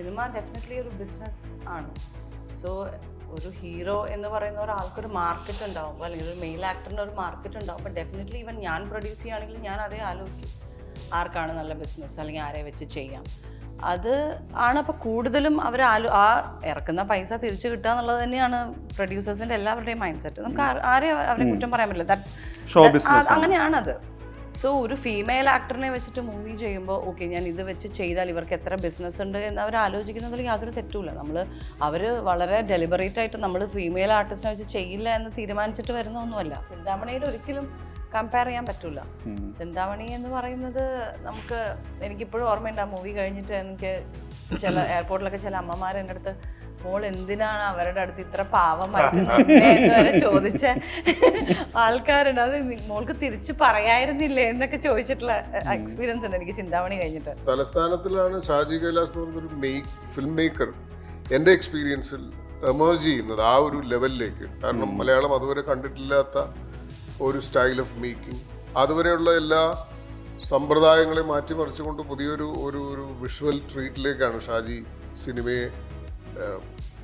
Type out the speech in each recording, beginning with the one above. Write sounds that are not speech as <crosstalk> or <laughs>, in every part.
Cinema definitely ഒരു business ആണ്. So ഒരു ഹീറോ എന്ന് പറയുന്ന ഒരാൾക്കൊരു മാർക്കറ്റ് ഉണ്ടാവും. അല്ലെങ്കിൽ ഒരു മെയിൽ ആക്ടറിന് ഒരു മാർക്കറ്റ് ഉണ്ടാവും. അപ്പം ഡെഫിനറ്റ്ലി ഇവൻ ഞാൻ പ്രൊഡ്യൂസ് ചെയ്യുകയാണെങ്കിൽ ഞാൻ അതേ ആലോചിക്കും. ആർക്കാണ് നല്ല ബിസിനസ് അല്ലെങ്കിൽ ആരെ വെച്ച് ചെയ്യാം. അത് ആണ് അപ്പോൾ കൂടുതലും അവർ ആലോ ആ ഇറക്കുന്ന പൈസ തിരിച്ചു കിട്ടുക എന്നുള്ളത് തന്നെയാണ് പ്രൊഡ്യൂസേഴ്സിന്റെ എല്ലാവരുടെയും മൈൻഡ് സെറ്റ് നമുക്ക് ആരെയും അവരെ കുറ്റം പറയാൻ പറ്റില്ല. ദാറ്റ്സ് അങ്ങനെയാണത്. സോ ഒരു ഫീമെയിൽ ആക്ടറിനെ വെച്ചിട്ട് മൂവി ചെയ്യുമ്പോൾ ഓക്കെ ഞാൻ ഇത് വെച്ച് ചെയ്താൽ ഇവർക്ക് എത്ര ബിസിനസ് ഉണ്ട് എന്ന് അവർ ആലോചിക്കുന്നതിൽ യാതൊരു തെറ്റുമില്ല. നമ്മൾ അവർ വളരെ ഡെലിബറേറ്റ് ആയിട്ട് നമ്മൾ ഫീമെയിൽ ആർട്ടിസ്റ്റിനെ വെച്ച് ചെയ്യില്ല എന്ന് തീരുമാനിച്ചിട്ട് വരുന്ന ഒന്നുമല്ല ചിന്താമണിയുടെ ഒരിക്കലും കമ്പയർ ചെയ്യാൻ പറ്റില്ല ചിന്താമണി എന്ന് പറയുന്നത് നമുക്ക് എനിക്കിപ്പോഴും ഓർമ്മയുണ്ട് ആ മൂവി കഴിഞ്ഞിട്ട് എനിക്ക് ചില എയർപോർട്ടിലൊക്കെ ചില അമ്മമാർ എന്റെ അടുത്ത് മോൾ എന്തിനാണ് അവരുടെ അടുത്ത് ഇത്ര പാവമായിട്ട് എന്ന് വരെ ചോദിച്ച ആൾക്കാരുണ്ട്. അത് മോൾക്ക് തിരിച്ചു പറയായിരുന്നില്ലേ എന്നൊക്കെ ചോദിച്ചിട്ടുള്ള എക്സ്പീരിയൻസ് ഉണ്ട്. എനിക്ക് ചിന്താമണി കഴിഞ്ഞിട്ട്. തലസ്ഥാനത്തിലാണ് ഷാജി കൈലാസ് എന്ന് പറഞ്ഞൊരു മെയ്ക്ക് ഫിലിം മേക്കർ എന്റെ എക്സ്പീരിയൻസിൽ എമേർജ് ചെയ്യുന്നത് ആ ഒരു ലെവലിലേക്ക് കാരണം മലയാളം അതുവരെ കണ്ടിട്ടില്ലാത്ത ഒരു സ്റ്റൈൽ ഓഫ് മേക്കിംഗ് അതുവരെയുള്ള എല്ലാ സമ്പ്രദായങ്ങളെ മാറ്റിമറിച്ചുകൊണ്ട് പുതിയൊരു ഒരു ഒരു വിഷ്വൽ ട്രീറ്റിലേക്കാണ് ഷാജി സിനിമയെ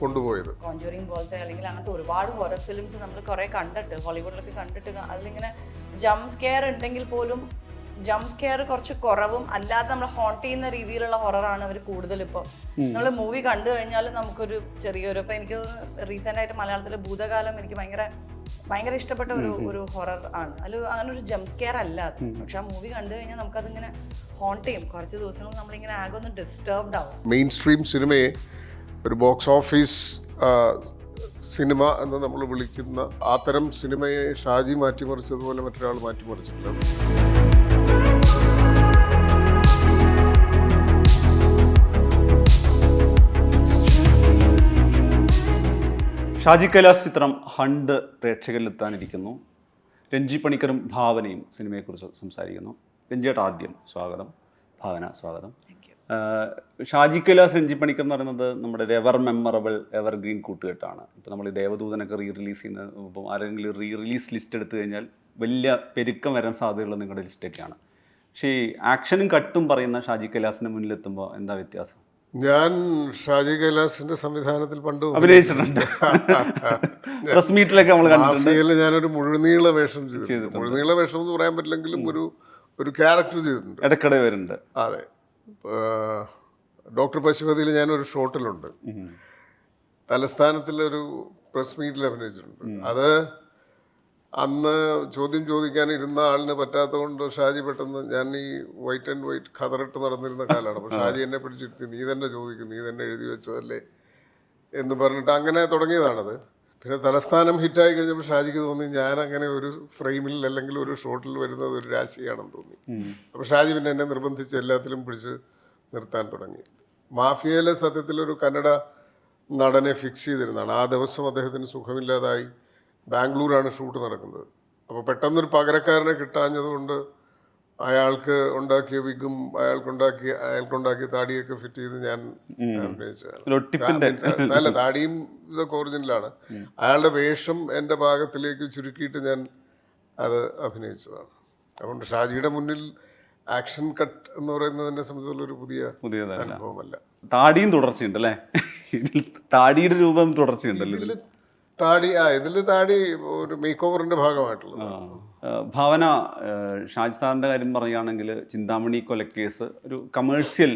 കൊണ്ടുപോയത്. കോഞ്ചൂറിങ് പോലത്തെ അല്ലെങ്കിൽ അങ്ങനത്തെ ഒരുപാട് ഹൊറർ ഫിലിംസ് നമ്മൾ കുറെ കണ്ടിട്ട് ഹോളിവുഡിലൊക്കെ കണ്ടിട്ട് അതിലിങ്ങനെ ജംപ് സ്കെയർ ഉണ്ടെങ്കിൽ പോലും ജംപ് സ്കെയർ കുറച്ച് കുറവും അല്ലാതെ നമ്മൾ ഹോണ്ട് ചെയ്യുന്ന രീതിയിലുള്ള ഹൊററാണ് അവർ കൂടുതൽ ഇപ്പോൾ നമ്മൾ മൂവി കണ്ടു കഴിഞ്ഞാൽ നമുക്കൊരു ചെറിയൊരു ഇപ്പം എനിക്ക് റീസെന്റ് ആയിട്ട് മലയാളത്തിലെ ഭൂതകാലം എനിക്ക് ഭയങ്കര ഭയങ്കര ഇഷ്ടപ്പെട്ട ഒരു ഒരു ഹൊറർ ആണ്. അതിൽ അങ്ങനെ ഒരു ജംപ് സ്കെയർ അല്ല അത്. പക്ഷെ ആ മൂവി കണ്ടു കഴിഞ്ഞാൽ നമുക്കതിങ്ങനെ ഹോണ്ട് ചെയ്യും. കുറച്ച് ദിവസങ്ങൾ നമ്മളിങ്ങനെ ആകെ ഒന്ന് ഡിസ്റ്റർബ്ഡ് ആവും. മെയിൻ സ്ട്രീം സിനിമയെ ഒരു ബോക്സ് ഓഫീസ് സിനിമ എന്ന് നമ്മൾ വിളിക്കുന്ന അത്തരം സിനിമയെ ഷാജി മാറ്റിമറിച്ചതുപോലെ മറ്റൊരാൾ മാറ്റിമറിച്ചിട്ടില്ല ഷാജി കൈലാസ് ചിത്രം ഹണ്ട് പ്രേക്ഷകരിലെത്താനിരിക്കുന്നു. രഞ്ജി പണിക്കറും ഭാവനയും സിനിമയെക്കുറിച്ച് സംസാരിക്കുന്നു. രഞ്ജിയേട്ട ആദ്യം സ്വാഗതം. ഭാവന സ്വാഗതം. താങ്ക് ഷാജി കൈലാസ് കലാസ് പണിക്കർ എന്ന് പറയുന്നത് നമ്മുടെ എവർ മെമ്മറബിൾ എവർ ഗ്രീൻ കൂട്ടുകെട്ടാണ്. ഇപ്പോൾ നമ്മൾ ഈ ദേവദൂതനൊക്കെ റീ റിലീസ് ചെയ്യുന്ന ഇപ്പം ആരെങ്കിലും റീ റിലീസ് ലിസ്റ്റ് എടുത്തു കഴിഞ്ഞാൽ വലിയ പെരുക്കം വരാൻ സാധ്യതയുള്ള നിങ്ങളുടെ ലിസ്റ്റൊക്കെയാണ്. പക്ഷേ ഈ ആക്ഷനും കട്ടും പറയുന്ന ഷാജി കൈലാസിന് മുന്നിലെത്തുമ്പോൾ എന്താ വ്യത്യാസം? ഞാൻ ഷാജി കൈലാസിന്റെ സംവിധാനത്തിൽ പണ്ട് അഭിനയിച്ചിട്ടുണ്ട്. <laughs> പ്രസ് മീറ്റിലൊക്കെ നമ്മൾ കണ്ടിട്ടുണ്ട്. മാഫിയയിൽ ഞാനൊരു മുഴുനീള വേഷം ചെയ്തു മുഴുനീള വേഷം എന്ന് പറയാൻ പറ്റില്ലെങ്കിലും ഒരു ഒരു ക്യാരക്ടർ ചെയ്തിട്ടുണ്ട്. വരുന്നുണ്ട്. അതെ. ഡോക്ടർ പശുപതിയിൽ ഞാനൊരു ഷോട്ടിലുണ്ട്. തലസ്ഥാനത്തിലൊരു പ്രസ് മീറ്റിൽ അഭിനയിച്ചിട്ടുണ്ട്. അത് അന്ന് ചോദ്യം ചോദിക്കാൻ ഇരുന്ന ആളിന് പറ്റാത്തതുകൊണ്ട് ഷാജി പെട്ടെന്ന് ഞാൻ ഈ വൈറ്റ് ആൻഡ് വൈറ്റ് ഖതറിട്ട് നടന്നിരുന്ന കാലമാണ്. അപ്പോൾ ഷാജി എന്നെ പിടിച്ചിരുത്തി നീ തന്നെ ചോദിക്കും നീ തന്നെ എഴുതി വെച്ചതല്ലേ? എന്ന് പറഞ്ഞിട്ട് അങ്ങനെ തുടങ്ങിയതാണത്. പിന്നെ തലസ്ഥാനം ഹിറ്റായി കഴിഞ്ഞപ്പോൾ ഷാജിക്ക് തോന്നി ഞാൻ അങ്ങനെ ഒരു ഫ്രെയിമിൽ അല്ലെങ്കിൽ ഒരു ഷോട്ടിൽ വരുന്നത് ഒരു രാശിയാണെന്ന് തോന്നി. അപ്പോൾ ഷാജി പിന്നെ എന്നെ നിർബന്ധിച്ച് എല്ലാത്തിലും പിടിച്ച് നിർത്താൻ തുടങ്ങി. മാഫിയയിലെ സത്യത്തിൽ ഒരു കന്നഡ നടനെ ഫിക്സ് ചെയ്തിരുന്നതാണ്. ആ ദിവസം അദ്ദേഹത്തിന് സുഖമില്ലാതായി. ബാംഗ്ലൂരാണ് ഷൂട്ട് നടക്കുന്നത്. അപ്പോൾ പെട്ടെന്നൊരു പകരക്കാരനെ കിട്ടാഞ്ഞതുകൊണ്ട് അയാൾക്ക് ഉണ്ടാക്കിയ വിഗും അയാൾക്കുണ്ടാക്കിയ അയാൾക്കുണ്ടാക്കിയ താടിയൊക്കെ ഫിറ്റ് ചെയ്ത് ഞാൻ അഭിനയിച്ചതാണ്. അല്ല താടിയും ഇതൊക്കെ ഒറിജിനലാണ് അയാളുടെ വേഷം എന്റെ ഭാഗത്തിലേക്ക് ചുരുക്കിയിട്ട് ഞാൻ അത് അഭിനയിച്ചതാണ്. അതുകൊണ്ട് ഷാജിയുടെ മുന്നിൽ ആക്ഷൻ കട്ട് എന്ന് പറയുന്നതിനെ സംബന്ധിച്ചുള്ള ഒരു പുതിയ അനുഭവമല്ല. താടിയും തുടർച്ചയുണ്ട് അല്ലേ? താടിയുടെ രൂപം തുടർച്ചയുണ്ടല്ലോ താടി ആ ഇതിൽ താടി ഒരു മേക്ക് ഓവറിന്റെ ഭാഗമായിട്ടുള്ളത്. ആ, ഭാവന ഷാജ് കാര്യം പറയുകയാണെങ്കിൽ ചിന്താമണി കൊലക്കേസ് ഒരു കമേഴ്സ്യൽ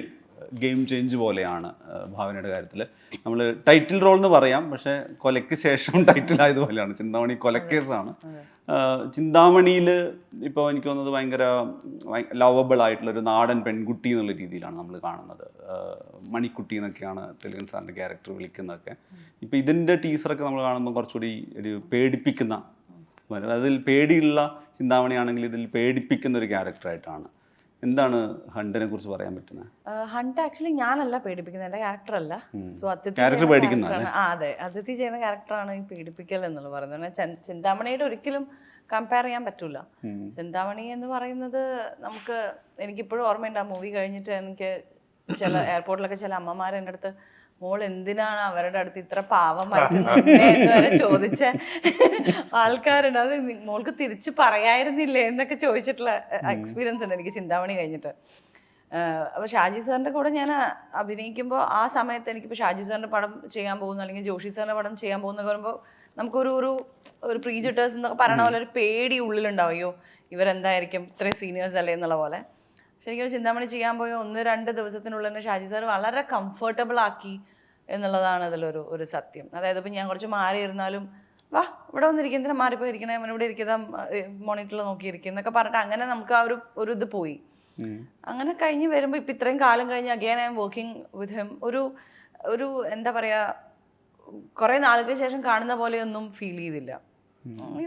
ഗെയിം ചേഞ്ച് പോലെയാണ് ഭാവനയുടെ കാര്യത്തിൽ നമ്മൾ ടൈറ്റിൽ റോൾ എന്ന് പറയാം പക്ഷേ കൊലയ്ക്ക് ശേഷം <laughs> ടൈറ്റിൽ ആയതുപോലെയാണ് ചിന്താമണി കൊലക്കേസാണ്. ചിന്താമണിയിൽ ഇപ്പോൾ എനിക്ക് തോന്നുന്നത് ഭയങ്കര ലവബിൾ ആയിട്ടുള്ള ഒരു നാടൻ പെൺകുട്ടി എന്നുള്ള രീതിയിലാണ് നമ്മൾ കാണുന്നത്. മണിക്കുട്ടി എന്നൊക്കെയാണ് തെലുങ്കൻ സാറിന്റെ ക്യാരക്ടർ വിളിക്കുന്നതൊക്കെ. ഇപ്പോൾ ഇതിന്റെ ടീസറൊക്കെ നമ്മൾ കാണുമ്പോൾ കുറച്ചുകൂടി ഒരു പേടിപ്പിക്കുന്ന അതിൽ പേടിയുള്ള ചിന്താമണിയാണെങ്കിൽ ഇതിൽ പേടിപ്പിക്കുന്ന ഒരു ക്യാരക്ടറായിട്ടാണ് എന്താണ് ഹണ്ടിനെ കുറിച്ച് പറയാൻ പറ്റുന്നത്? ഹണ്ട് ആക്ച്വലി ഞാനല്ല പേടിപ്പിക്കുന്നത് എന്റെ ക്യാരക്ടർ അല്ല? സോ അത്യത്തി അതെ. അതിഥി ചെയ്യുന്ന ക്യാരക്ടറാണ് ഈ പേടിപ്പിക്കൽ എന്നുള്ളത് പറയുന്നത്. ചിന്താമണിയുടെ ഒരിക്കലും കമ്പയർ ചെയ്യാൻ പറ്റൂല. ചിന്താമണി എന്ന് പറയുന്നത് നമുക്ക് എനിക്കിപ്പോഴും ഓർമ്മയുണ്ട് ആ മൂവി കഴിഞ്ഞിട്ട് എനിക്ക് ചില എയർപോർട്ടിലൊക്കെ ചില അമ്മമാർ എന്റെ അടുത്ത് മോൾ എന്തിനാണ് അവരുടെ അടുത്ത് ഇത്ര പാവം മാറ്റുന്നത് എന്ന് വരെ ചോദിച്ച ആൾക്കാരുണ്ട്. അത് മോൾക്ക് തിരിച്ചു പറയായിരുന്നില്ലേ എന്നൊക്കെ ചോദിച്ചിട്ടുള്ള എക്സ്പീരിയൻസ് ഉണ്ട്. എനിക്ക് ചിന്താമണി കഴിഞ്ഞിട്ട്. അപ്പോൾ ഷാജി സാറിന്റെ കൂടെ ഞാൻ അഭിനയിക്കുമ്പോൾ ആ സമയത്ത് എനിക്കിപ്പോൾ ഷാജി സാറിന്റെ പടം ചെയ്യാൻ പോകുന്നു അല്ലെങ്കിൽ ജോഷി സാറിന്റെ പടം ചെയ്യാൻ പോകുന്ന പറയുമ്പോൾ നമുക്കൊരു ഒരു ഒരു പ്രീജിറ്റേഴ്സ് എന്നൊക്കെ പറയണ പോലെ ഒരു പേടി ഉള്ളിലുണ്ടാവും. അയ്യോ ഇവരെന്തായിരിക്കും ഇത്രയും സീനിയേഴ്സ് അല്ലേ എന്നുള്ള പോലെ. ശരിക്കും ചിന്താമണി ചെയ്യാൻ പോയ ഒന്ന് രണ്ട് ദിവസത്തിനുള്ളിൽ തന്നെ ഷാജി സാർ വളരെ കംഫർട്ടബിൾ ആക്കി എന്നുള്ളതാണ് അതിലൊരു ഒരു സത്യം. അതായത് ഇപ്പം ഞാൻ കുറച്ച് മാറി ഇരുന്നാലും വാ ഇവിടെ വന്നിരിക്കുന്ന എന്തിനാ മാറിപ്പോയിരിക്കണേ? അവൻ ഇവിടെ ഇരിക്കുന്ന മോണിറ്ററിൽ നോക്കിയിരിക്കും എന്നൊക്കെ പറഞ്ഞിട്ട് അങ്ങനെ നമുക്ക് ആ ഒരു ഒരു ഇത് പോയി. അങ്ങനെ കഴിഞ്ഞ് വരുമ്പോൾ ഇപ്പം ഇത്രയും കാലം കഴിഞ്ഞ് again I'm working with him ഒരു ഒരു എന്താ പറയുക കുറേ നാളുകൾക്ക് ശേഷം കാണുന്ന പോലെയൊന്നും ഫീൽ ചെയ്തില്ല.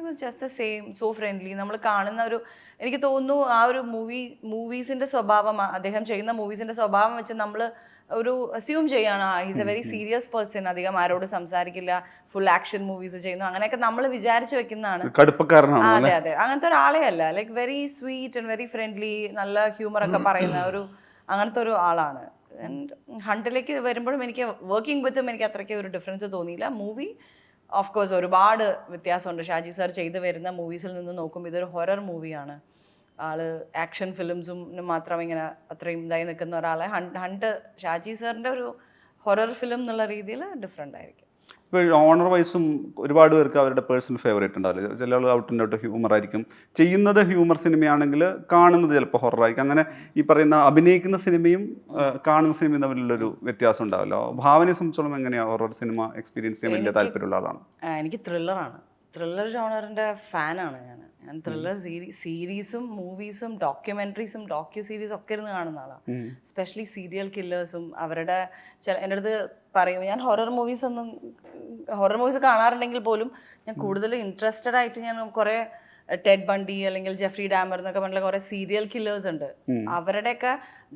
Was just same so friendly നമ്മൾ കാണുന്ന ഒരു എനിക്ക് തോന്നുന്നു ആ ഒരു മൂവി മൂവീസിന്റെ സ്വഭാവം അദ്ദേഹം ചെയ്യുന്ന മൂവീസിന്റെ സ്വഭാവം വെച്ച് നമ്മൾ ഒരു അസ്യൂം ചെയ്യാണ്. Is a very serious person അധികം ആരോട് സംസാരിക്കില്ല. ഫുൾ ആക്ഷൻ മൂവീസ് ചെയ്യുന്നു. അങ്ങനെയൊക്കെ നമ്മൾ വിചാരിച്ചു വെക്കുന്നതാണ്. അതെ അതെ. അങ്ങനത്തെ ഒരാളെ അല്ല. Like very sweet and very friendly നല്ല ഹ്യൂമർ ഒക്കെ പറയുന്ന ഒരു അങ്ങനത്തെ ഒരു ആളാണ്. ആൻഡ് ഹണ്ടിലേക്ക് വരുമ്പോഴും എനിക്ക് വർക്കിംഗ് വിത്തും എനിക്ക് അത്രയ്ക്ക് ഒരു ഡിഫറൻസ് തോന്നിയില്ല. മൂവി ഓഫ് കോഴ്സ് ഒരുപാട് വ്യത്യാസമുണ്ട്. ഷാജി സാർ ചെയ്തു വരുന്ന മൂവീസിൽ നിന്ന് നോക്കുമ്പോൾ ഇതൊരു ഹൊറർ മൂവിയാണ് ആൾ ആക്ഷൻ ഫിലിംസും മാത്രം ഇങ്ങനെ അത്രയും ഇതായി നിൽക്കുന്ന ഒരാളെ. ഹണ്ട് ഷാജി സാറിന്റെ ഒരു ഹൊറർ ഫിലിം എന്നുള്ള രീതിയിൽ ഡിഫറെന്റ് ആയിരിക്കും. ഇപ്പോൾ ഓണർ വൈസും ഒരുപാട് പേർക്ക് അവരുടെ പേഴ്സണൽ ഫേവറേറ്റ് ഉണ്ടാവില്ല? ചില ആൾ ഔട്ട് ആൻഡ് ഔട്ട് ഹ്യൂമർ ആയിരിക്കും. ചെയ്യുന്നത് ഹ്യൂമർ സിനിമയാണെങ്കിൽ കാണുന്നത് ചിലപ്പോൾ ഹൊറർ ആയിരിക്കും. അങ്ങനെ ഈ പറയുന്ന അഭിനയിക്കുന്ന സിനിമയും കാണുന്ന സിനിമയും തമ്മിലുള്ളൊരു വ്യത്യാസം ഉണ്ടാവില്ല. ഭാവനയെ സംബന്ധിച്ചോളം എങ്ങനെയാണ് ഹൊറർ സിനിമ എക്സ്പീരിയൻസ് ചെയ്യാൻ വലിയ താല്പര്യമുള്ള ആളാണ്? എനിക്ക് ത്രില്ലറാണ് ത്രില്ലർ ജോണറിന്റെ ഫാനാണ് ഞാൻ ഞാൻ ത്രില്ലർ സീരീ സീരീസും മൂവീസും ഡോക്യുമെന്ററീസും ഡോക്യു സീരീസ് ഒക്കെ ഇരുന്ന് കാണുന്ന ആളാണ് സ്പെഷ്യലി സീരിയൽ കില്ലേഴ്സും അവരുടെ ചില എന്റെ അടുത്ത് പറയും ഞാൻ ഹൊറർ മൂവീസ് ഒന്നും ഹൊറർ മൂവീസ് കാണാറുണ്ടെങ്കിൽ പോലും ഞാൻ കൂടുതൽ ഇൻട്രസ്റ്റഡ് ആയിട്ട് ഞാൻ കുറേ ടെഡ് ബണ്ടി അല്ലെങ്കിൽ ജെഫ്രി ഡാമർ എന്നൊക്കെ പറഞ്ഞിട്ടുള്ള കുറേ സീരിയൽ കില്ലേഴ്സ് ഉണ്ട്. അവരുടെയൊക്കെ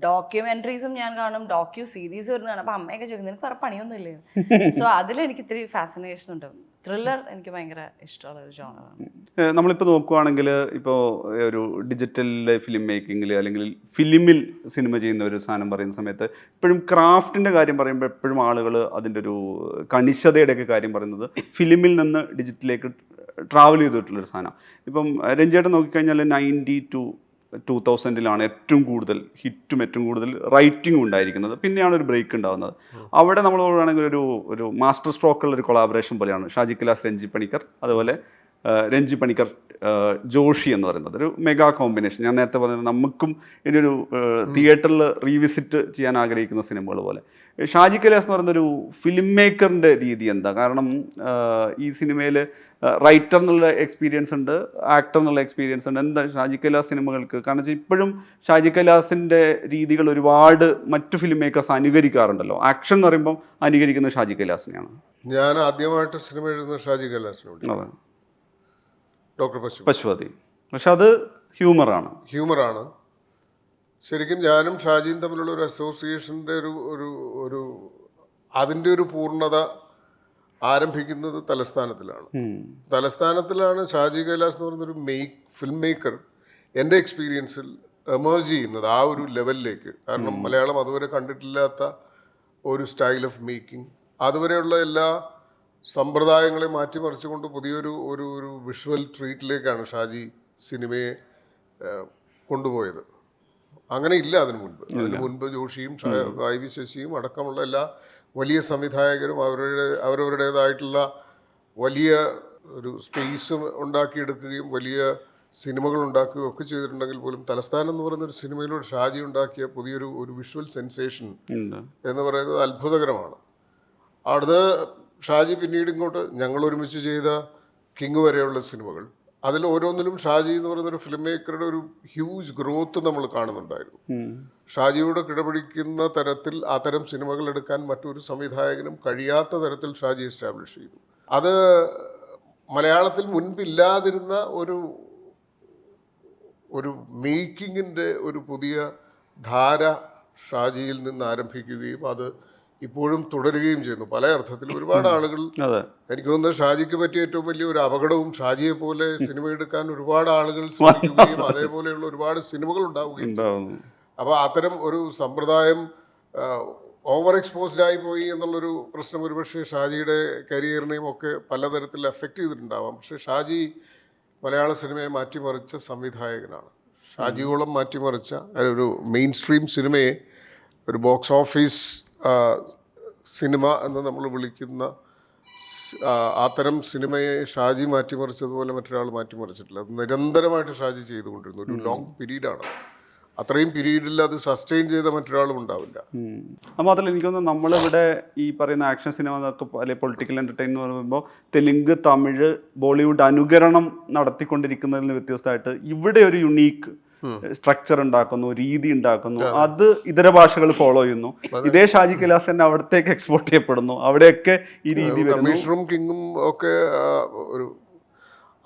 ഡോക്യുമെന്ററീസും ഞാൻ കാണും ഡോക്യു സീരീസ് വരുന്നതാണ് കാണും. അപ്പൊ അമ്മയൊക്കെ ചോദിക്കും നിനക്ക് വേറെ പണിയൊന്നും ഇല്ലേ സോ <laughs> അതിൽ എനിക്ക് ഇത്തിരി ഫാസിനേഷൻ ഉണ്ട്. ത്രില്ലർ എനിക്ക് ഭയങ്കര ഇഷ്ടമുള്ള ഒരു ജോണറാണ് നമ്മളിപ്പോൾ നോക്കുവാണെങ്കിൽ ഇപ്പോൾ ഒരു ഡിജിറ്റൽ ഫിലിം മേക്കിങ്ങിൽ അല്ലെങ്കിൽ ഫിലിമിൽ സിനിമ ചെയ്യുന്ന ഒരു സാധനം പറയുന്ന സമയത്ത് ഇപ്പോഴും ക്രാഫ്റ്റിന്റെ കാര്യം പറയുമ്പോൾ എപ്പോഴും ആളുകൾ അതിന്റെ ഒരു കണിശതയുടെയൊക്കെ കാര്യം പറയുന്നത് ഫിലിമിൽ നിന്ന് ഡിജിറ്റലിലേക്ക് ട്രാവൽ ചെയ്തിട്ടുള്ളൊരു സാധനം. ഇപ്പം രഞ്ജേട്ടൻ നോക്കിക്കഴിഞ്ഞാൽ നയന്റി ടു ടു തൗസൻഡിലാണ് ഏറ്റവും കൂടുതൽ ഹിറ്റും ഏറ്റവും കൂടുതൽ റൈറ്റിംഗും ഉണ്ടായിരിക്കുന്നത്. പിന്നെയാണ് ഒരു ബ്രേക്ക് ഉണ്ടാകുന്നത് അവിടെ നമ്മൾ പറയുകയാണെങ്കിൽ ഒരു ഒരു മാസ്റ്റർ സ്ട്രോക്കുള്ള ഒരു കൊളാബറേഷൻ പോലെയാണ്. ഷാജി കിലാസ് രഞ്ജി പണിക്കർ അതുപോലെ രഞ്ജി പണിക്കർ ജോഷി എന്ന് പറയുന്നത്. ഒരു മെഗാ കോമ്പിനേഷൻ. ഞാൻ നേരത്തെ പറഞ്ഞത് നമുക്കും ഇനിയൊരു തിയേറ്ററിൽ റീവിസിറ്റ് ചെയ്യാൻ ആഗ്രഹിക്കുന്ന സിനിമകൾ പോലെ. ഷാജി കലാസ് എന്ന് പറയുന്ന ഒരു ഫിലിം മേക്കറിന്റെ രീതി എന്താ? കാരണം ഈ സിനിമയിൽ റൈറ്റർ എന്നുള്ള എക്സ്പീരിയൻസ് ഉണ്ട് ആക്ടർ എന്നുള്ള എക്സ്പീരിയൻസ് ഉണ്ട്. എന്താ ഷാജി കലാസ് സിനിമകൾക്ക്? കാരണം വെച്ചാൽ ഇപ്പോഴും ഷാജി കലാസിന്റെ രീതികൾ ഒരുപാട് മറ്റു ഫിലിം മേക്കേഴ്സ് അനുകരിക്കാറുണ്ടല്ലോ. ആക്ഷൻ എന്ന് പറയുമ്പം അനുകരിക്കുന്നത് ഷാജി കലാസിനെയാണ്. ഞാൻ ആദ്യമായിട്ട് സിനിമ എഴുതുന്നത് ഷാജി കൈലാസിന് വേണ്ടി അതെ. ഡോക്ടർ പശു പശുപതി. പക്ഷെ അത് ഹ്യൂമറാണ്. ഹ്യൂമറാണ്. ശരിക്കും ഞാനും ഷാജിയും തമ്മിലുള്ള ഒരു അസോസിയേഷന്റെ ഒരു ഒരു ഒരു അതിന്റെ ഒരു പൂർണത ആരംഭിക്കുന്നത് തലസ്ഥാനത്തിലാണ്. തലസ്ഥാനത്തിലാണ് ഷാജി കൈലാസ് എന്ന് പറയുന്ന ഒരു മെയ്ക്ക് ഫിലിം മേക്കർ എന്റെ എക്സ്പീരിയൻസിൽ എമേർജ് ചെയ്യുന്നത് ആ ഒരു ലെവലിലേക്ക് കാരണം മലയാളം അതുവരെ കണ്ടിട്ടില്ലാത്ത ഒരു സ്റ്റൈൽ ഓഫ് മേക്കിംഗ് അതുവരെയുള്ള എല്ലാ സമ്പ്രദായങ്ങളെ മാറ്റിമറിച്ചുകൊണ്ട് പുതിയൊരു ഒരു ഒരു വിഷ്വൽ ട്രീറ്റിലേക്കാണ് ഷാജി സിനിമയെ കൊണ്ടുപോയത്. അങ്ങനെ ഇല്ല അതിനു മുൻപ്. അതിന് മുൻപ് ജോഷിയും ഐ വി ശശിയും അടക്കമുള്ള എല്ലാ വലിയ സംവിധായകരും അവരുടെ അവരവരുടേതായിട്ടുള്ള വലിയ ഒരു സ്പേസ് ഉണ്ടാക്കിയെടുക്കുകയും വലിയ സിനിമകൾ ഉണ്ടാക്കുകയും ഒക്കെ ചെയ്തിട്ടുണ്ടെങ്കിൽ പോലും തലസ്ഥാനം എന്ന് പറയുന്ന ഒരു സിനിമയിലൂടെ ഷാജി ഉണ്ടാക്കിയ പുതിയൊരു ഒരു വിഷ്വൽ സെൻസേഷൻ എന്ന് പറയുന്നത് അത്ഭുതകരമാണ്. അവിടുന്ന് ഷാജി പിന്നീട് ഇങ്ങോട്ട് ഞങ്ങൾ ഒരുമിച്ച് ചെയ്ത കിങ് വരെയുള്ള സിനിമകൾ. അതിൽ ഓരോന്നിലും ഷാജി എന്ന് പറയുന്ന ഒരു ഫിലിം മേക്കറുടെ ഒരു ഹ്യൂജ് ഗ്രോത്ത് നമ്മൾ കാണുന്നുണ്ടായിരുന്നു. ഷാജിയോട് കിടപിടിക്കുന്ന തരത്തിൽ അത്തരം സിനിമകൾ എടുക്കാൻ മറ്റൊരു സംവിധായകനും കഴിയാത്ത തരത്തിൽ ഷാജി എസ്റ്റാബ്ലിഷ് ചെയ്തു. അത് മലയാളത്തിൽ മുൻപില്ലാതിരുന്ന ഒരു ഒരു മേക്കിങ്ങിന്റെ ഒരു പുതിയ ധാര ഷാജിയിൽ നിന്ന് ആരംഭിക്കുകയും അത് ഇപ്പോഴും തുടരുകയും ചെയ്യുന്നു. പല അർത്ഥത്തിൽ ഒരുപാട് ആളുകൾ എനിക്ക് തോന്നുന്നത് ഷാജിക്ക് പറ്റിയ ഏറ്റവും വലിയ ഒരു അപകടവും ഷാജിയെ പോലെ സിനിമ എടുക്കാൻ ഒരുപാട് ആളുകൾ <laughs> ശ്രമിക്കുകയും അതേപോലെയുള്ള ഒരുപാട് സിനിമകൾ ഉണ്ടാവുകയും അപ്പോൾ അത്തരം ഒരു സമ്പ്രദായം ഓവർ എക്സ്പോസ്ഡ് ആയി പോയി എന്നുള്ളൊരു പ്രശ്നം ഒരുപക്ഷെ ഷാജിയുടെ കരിയറിനെയും ഒക്കെ പലതരത്തിൽ എഫക്റ്റ് ചെയ്തിട്ടുണ്ടാവാം. പക്ഷെ ഷാജി മലയാള സിനിമയെ മാറ്റിമറിച്ച സംവിധായകനാണ്. ഷാജിയോളം മാറ്റിമറിച്ച ഒരു മെയിൻ സ്ട്രീം സിനിമയെ ഒരു ബോക്സ് ഓഫീസ് സിനിമ എന്ന് നമ്മൾ വിളിക്കുന്ന അത്തരം സിനിമയെ ഷാജി മാറ്റിമറിച്ചതുപോലെ മറ്റൊരാൾ മാറ്റിമറിച്ചിട്ടില്ല. അത് നിരന്തരമായിട്ട് ഷാജി ചെയ്തുകൊണ്ടിരുന്നു. ഒരു ലോങ് പീരീഡാണ് അത്രയും പീരീഡിൽ അത് സസ്റ്റെയിൻ ചെയ്ത മറ്റൊരാളും ഉണ്ടാവില്ല. അപ്പോൾ അത് മാത്രമല്ല എനിക്ക് തോന്നുന്നു നമ്മളിവിടെ ഈ പറയുന്ന ആക്ഷൻ സിനിമ അല്ലെങ്കിൽ പൊളിറ്റിക്കൽ എന്റർടൈൻ എന്ന് പറയുമ്പോൾ തെലുങ്ക് തമിഴ് ബോളിവുഡ് അനുകരണം നടത്തിക്കൊണ്ടിരിക്കുന്നതിൽ നിന്ന് വ്യത്യസ്തമായിട്ട് ഇവിടെ ഒരു യുണീക്ക് സ്ട്രക്ചർ ഉണ്ടാക്കുന്നു രീതി ഉണ്ടാക്കുന്നു. അത് ഇതര ഭാഷകൾ ഫോളോ ചെയ്യുന്നു. ഇതേ ഷാജി കലാസ് തന്നെ അവിടത്തേക്ക് എക്സ്പോർട്ട് ചെയ്യപ്പെടുന്നു. അവിടെയൊക്കെ ഈ രീതി കമ്മീഷണറും കിങ്ങും ഒക്കെ ആ, ഒരു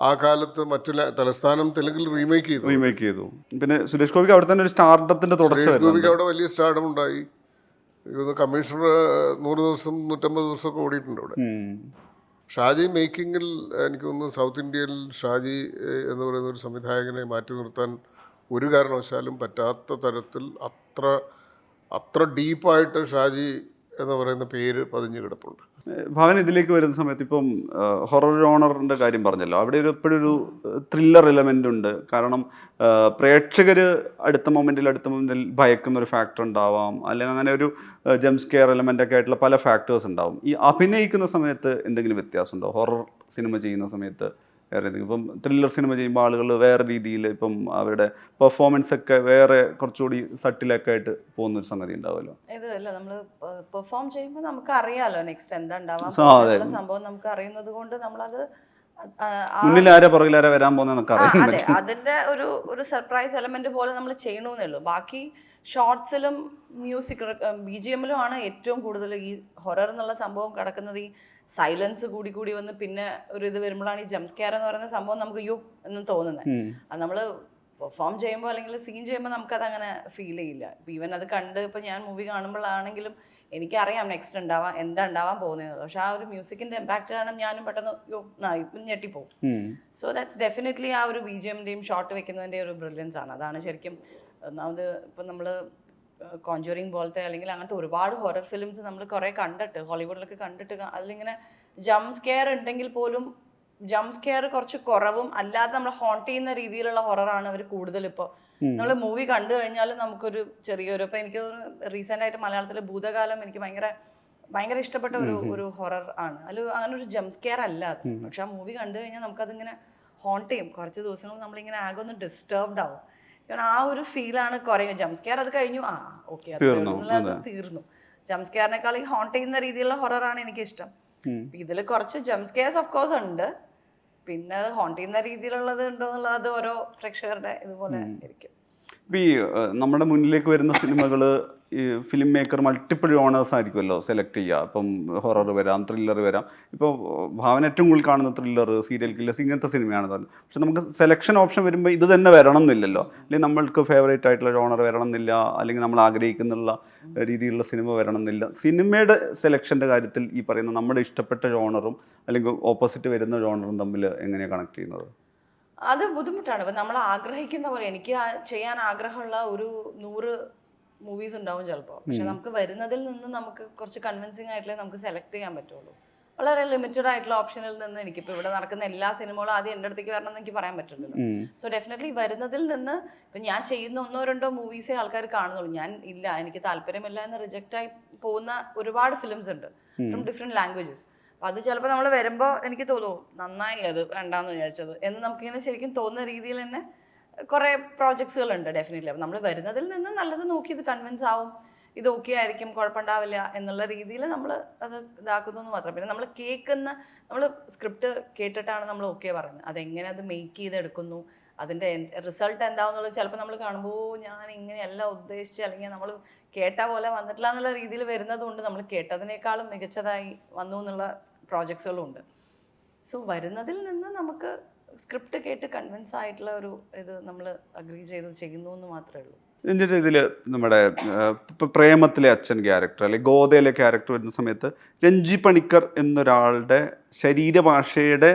ആ കാലത്ത് മറ്റു തലസ്ഥാനം തെലുങ്കിൽ റീമേക്ക് ചെയ്തു. റീമേക്ക് ചെയ്തു. പിന്നെ സുരേഷ് ഗോപിക്ക് അവിടെ തന്നെ ഒരു സ്റ്റാർഡത്തിന്റെ തുടർച്ച സുരേഷ് ഗോപിക്ക് അവിടെ വലിയ സ്റ്റാർഡം ഉണ്ടായി. കമ്മീഷണർ നൂറ് ദിവസം നൂറ്റമ്പത് ദിവസമൊക്കെ ഓടിയിട്ടുണ്ട് അവിടെ. ഷാജി മേക്കിങ്ങിൽ എനിക്ക് തോന്നുന്നു സൗത്ത് ഇന്ത്യയിൽ ഷാജി എന്ന് പറയുന്ന ഒരു സംവിധായകനെ മാറ്റി നിർത്താൻ ഒരു കാരണവശാലും പറ്റാത്ത തരത്തിൽ അത്ര അത്ര ഡീപ്പായിട്ട് ഷാജി എന്ന് പറയുന്ന പേര് പതിഞ്ഞു കിടപ്പുണ്ട്. ഭവൻ ഇതിലേക്ക് വരുന്ന സമയത്ത് ഇപ്പം ഹൊറർ ഓണറിന്റെ കാര്യം പറഞ്ഞല്ലോ. അവിടെ ഒരു എപ്പോഴും ഒരു ത്രില്ലർ എലമെന്റ് ഉണ്ട്. കാരണം പ്രേക്ഷകർ അടുത്ത മൊമെന്റിൽ അടുത്ത മൊമെന്റിൽ ഭയക്കുന്ന ഒരു ഫാക്ടർ ഉണ്ടാവാം. അല്ലെങ്കിൽ അങ്ങനെ ഒരു ജംസ് കെയർ ഒക്കെ ആയിട്ടുള്ള പല ഫാക്ടേഴ്സ് ഉണ്ടാവും. ഈ അഭിനയിക്കുന്ന സമയത്ത് എന്തെങ്കിലും വ്യത്യാസമുണ്ടോ? ഹൊറർ സിനിമ ചെയ്യുന്ന സമയത്ത് വേറെ എന്തെങ്കിലും. ഇപ്പം ത്രില്ലർ സിനിമ ചെയ്യുമ്പോൾ ആളുകൾ വേറെ രീതിയിൽ ഇപ്പം അവരുടെ പെർഫോമൻസ് ഒക്കെ വേറെ കുറച്ചുകൂടി സട്ടിലൊക്കെ ആയിട്ട് പോകുന്ന ഒരു സംഗതി ഉണ്ടാവുമല്ലോ. ഇതല്ല നമ്മൾ പെർഫോം ചെയ്യുമ്പോൾ നമുക്ക് അറിയാലോ നെക്സ്റ്റ് എന്താ. പോകുന്നുള്ള സംഭവം നമുക്ക് അറിയുന്നത് കൊണ്ട് നമ്മളത് മുന്നിലാരെ ആരെ വരാൻ പോകുന്ന അതെ. അതിന്റെ ഒരു ഒരു സർപ്രൈസ് എലമെന്റ് പോലെ നമ്മൾ ചെയ്യണമെന്നേ ഉള്ളൂ. ബാക്കി ഷോർട്സിലും മ്യൂസിക് ബി ജി എമ്മിലും ആണ് ഏറ്റവും കൂടുതൽ ഈ ഹൊറർ എന്നുള്ള സംഭവം കിടക്കുന്നത്. ഈ സൈലൻസ് കൂടി കൂടി വന്ന് പിന്നെ ഒരു ഇത് വരുമ്പോഴാണ് ഈ ജംസ്കെയർ എന്ന് പറയുന്ന സംഭവം നമുക്ക് യു എന്ന് തോന്നുന്നത്. അത് നമ്മൾ പെർഫോം ചെയ്യുമ്പോൾ അല്ലെങ്കിൽ സീൻ ചെയ്യുമ്പോൾ നമുക്കത് അങ്ങനെ ഫീൽ ചെയ്യില്ല. ഇപ്പം ഈവൻ അത് കണ്ട് ഇപ്പം ഞാൻ മൂവി കാണുമ്പോഴാണെങ്കിലും എനിക്കറിയാം നെക്സ്റ്റ് ഉണ്ടാവാൻ എന്താ ഉണ്ടാവാൻ പോകുന്നത് പക്ഷെ ആ ഒരു മ്യൂസിക്കിന്റെ ഇമ്പാക്ട് കാരണം ഞാനും പെട്ടെന്ന് ഞെട്ടിപ്പോവും. സോ ദാറ്റ്സ് ഡെഫിനറ്റ്ലി ആ ഒരു ബി ജി എമ്മിന്റെയും ഷോട്ട് വെക്കുന്നതിന്റെ ഒരു ബ്രില്യൻസ് ആണ്. അതാണ് ശരിക്കും ഒന്നാമത് ഇപ്പം നമ്മൾ കോഞ്ചറിങ് പോലത്തെ അല്ലെങ്കിൽ അങ്ങനത്തെ ഒരുപാട് ഹൊറർ ഫിലിംസ് നമ്മൾ കുറേ കണ്ടിട്ട് ഹോളിവുഡിലൊക്കെ കണ്ടിട്ട് അതിലിങ്ങനെ ജം സ്കെയർ ഉണ്ടെങ്കിൽ പോലും ജം സ്കെയർ കുറച്ച് കുറവും അല്ലാതെ നമ്മൾ ഹോണ്ട് ചെയ്യുന്ന രീതിയിലുള്ള ഹൊററാണ് അവർ കൂടുതൽ ഇപ്പോൾ നമ്മൾ മൂവി കണ്ടു കഴിഞ്ഞാൽ നമുക്കൊരു ചെറിയൊരു ഇപ്പം എനിക്ക് റീസെന്റ് ആയിട്ട് മലയാളത്തിലെ ഭൂതകാലം എനിക്ക് ഭയങ്കര ഭയങ്കര ഇഷ്ടപ്പെട്ട ഒരു ഒരു ഹൊറർ ആണ്. അതിൽ അങ്ങനെ ഒരു ജം സ്കെയർ അല്ല അത്. പക്ഷെ ആ മൂവി കണ്ടു കഴിഞ്ഞാൽ നമുക്കതിങ്ങനെ ഹോണ്ട് ചെയ്യും. കുറച്ച് ദിവസങ്ങൾ നമ്മളിങ്ങനെ ആകെ ഒന്ന് ഡിസ്റ്റർബ്ഡ് ആവും. കാരണം ആ ഒരു ഫീലാണ് കുറേ ജംസ്കെയർ സ്കെയർ അത് കഴിഞ്ഞു. ആ ഓക്കെ തീർന്നു, തീർന്നു. ജംപ് സ്കെയറിനേക്കാൾ ഈ ഹോണ്ട് ചെയ്യുന്ന രീതിയിലുള്ള ഹൊററാണ് എനിക്ക് ഇഷ്ടം ഇതിൽ കുറച്ച് ജംസ്കെയർസ് ഓഫ് കോഴ്സ് ഉണ്ട്. പിന്നെ അത് ഹോണ്ട് ചെയ്യുന്ന രീതിയിലുള്ളത് ഉണ്ടോ എന്നുള്ളത് അത് ഓരോ പ്രേക്ഷകരുടെ ഇതുപോലെ ആയിരിക്കും. ഇപ്പം ഈ നമ്മുടെ മുന്നിലേക്ക് വരുന്ന സിനിമകൾ ഈ ഫിലിം മേക്കർ മൾട്ടിപ്പിൾ ഓണേഴ്സ് ആയിരിക്കുമല്ലോ സെലക്ട് ചെയ്യുക. ഇപ്പം ഹൊറർ വരാം ത്രില്ലർ വരാം. ഇപ്പോൾ ഭാവന ഏറ്റവും കൂടുതൽ കാണുന്ന ത്രില്ലർ സീരിയൽ കില്ലേഴ്സ് ഇങ്ങനത്തെ സിനിമയാണ് പക്ഷെ നമുക്ക് സെലക്ഷൻ ഓപ്ഷൻ വരുമ്പോൾ ഇത് തന്നെ വരണം എന്നില്ലല്ലോ അല്ലെങ്കിൽ നമ്മൾക്ക് ഫേവറേറ്റ് ആയിട്ടുള്ള ഓണർ വരണം എന്നില്ല അല്ലെങ്കിൽ നമ്മൾ ആഗ്രഹിക്കുന്നുള്ള രീതിയിലുള്ള സിനിമ വരണം എന്നില്ല സിനിമയുടെ സെലക്ഷന്റെ കാര്യത്തിൽ ഈ പറയുന്ന നമ്മുടെ ഇഷ്ടപ്പെട്ട ഓണറും അല്ലെങ്കിൽ ഓപ്പോസിറ്റ് വരുന്ന ഓണറും തമ്മിൽ എങ്ങനെയാണ് കണക്ട് ചെയ്യുന്നത്? അത് ബുദ്ധിമുട്ടാണ്. ഇപ്പം നമ്മൾ ആഗ്രഹിക്കുന്ന പോലെ എനിക്ക് ചെയ്യാൻ ആഗ്രഹമുള്ള ഒരു നൂറ് മൂവീസ് ഉണ്ടാവും ചിലപ്പോൾ പക്ഷെ നമുക്ക് വരുന്നതിൽ നിന്ന് നമുക്ക് കുറച്ച് കൺവിൻസിങ് ആയിട്ടുള്ള നമുക്ക് സെലക്ട് ചെയ്യാൻ പറ്റുള്ളൂ. വളരെ ലിമിറ്റഡ് ആയിട്ടുള്ള ഓപ്ഷനിൽ നിന്ന് എനിക്കിപ്പോൾ ഇവിടെ നടക്കുന്ന എല്ലാ സിനിമകളും ആദ്യം എന്റെ അടുത്തേക്ക് വരണം എന്ന് എനിക്ക് പറയാൻ പറ്റില്ലല്ലോ സോ ഡെഫിനറ്റ്ലി വരുന്നതിൽ നിന്ന് ഇപ്പം ഞാൻ ചെയ്യുന്ന ഒന്നോ രണ്ടോ മൂവീസേ ആൾക്കാർ കാണുന്നുള്ളൂ. ഞാൻ ഇല്ല എനിക്ക് താല്പര്യമില്ല എന്ന് റിജക്റ്റ് ആയി പോകുന്ന ഒരുപാട് ഫിലിംസ് ഉണ്ട് ഫ്രം ഡിഫറെന്റ് ലാംഗ്വേജസ് അപ്പം അത് ചിലപ്പോൾ നമ്മൾ വരുമ്പോൾ എനിക്ക് തോന്നും നന്നായി അത് വേണ്ടാന്ന് വിചാരിച്ചത്. എന്ന് നമുക്കിങ്ങനെ ശരിക്കും തോന്നുന്ന രീതിയിൽ തന്നെ കുറേ പ്രോജക്ട്സുകളുണ്ട് ഡെഫിനറ്റ്ലി അപ്പം നമ്മൾ വരുന്നതിൽ നിന്ന് നല്ലത് നോക്കി ഇത് കൺവിൻസ് ആവും ഇത് ഓക്കെ ആയിരിക്കും കുഴപ്പമുണ്ടാവില്ല എന്നുള്ള രീതിയിൽ നമ്മൾ അത് ഇതാക്കുന്നു എന്ന് മാത്രം. പിന്നെ നമ്മൾ കേൾക്കുന്ന നമ്മൾ സ്ക്രിപ്റ്റ് കേട്ടിട്ടാണ് നമ്മൾ ഓക്കെ പറയുന്നത്. അതെങ്ങനെ അത് മേക്ക് ചെയ്തെടുക്കുന്നു അതിന്റെ റിസൾട്ട് എന്താവുന്നുള്ളത് ചിലപ്പോൾ നമ്മൾ കാണുമ്പോൾ ഞാൻ ഇങ്ങനെയല്ല ഉദ്ദേശിച്ച് അല്ലെങ്കിൽ നമ്മൾ കേട്ട പോലെ വന്നിട്ടില്ല എന്നുള്ള രീതിയിൽ വരുന്നതുകൊണ്ട് നമ്മൾ കേട്ടതിനേക്കാളും മികച്ചതായി വന്നു എന്നുള്ള പ്രോജക്ട്സുകളും ഉണ്ട് സോ വരുന്നതിൽ നിന്ന് നമുക്ക് സ്ക്രിപ്റ്റ് കേട്ട് കൺവിൻസ് ആയിട്ടുള്ള ഒരു ഇത് നമ്മൾ അഗ്രി ചെയ്ത് ചെയ്യുന്നു എന്ന് മാത്രമേ ഉള്ളൂ. എന്നിട്ട് ഇതിൽ നമ്മുടെ പ്രേമത്തിലെ അച്ഛൻ ക്യാരക്ടർ അല്ലെങ്കിൽ ഗോതയിലെ ക്യാരക്ടർ വരുന്ന സമയത്ത് രഞ്ജി പണിക്കർ എന്നൊരാളുടെ ശരീരഭാഷയുടെ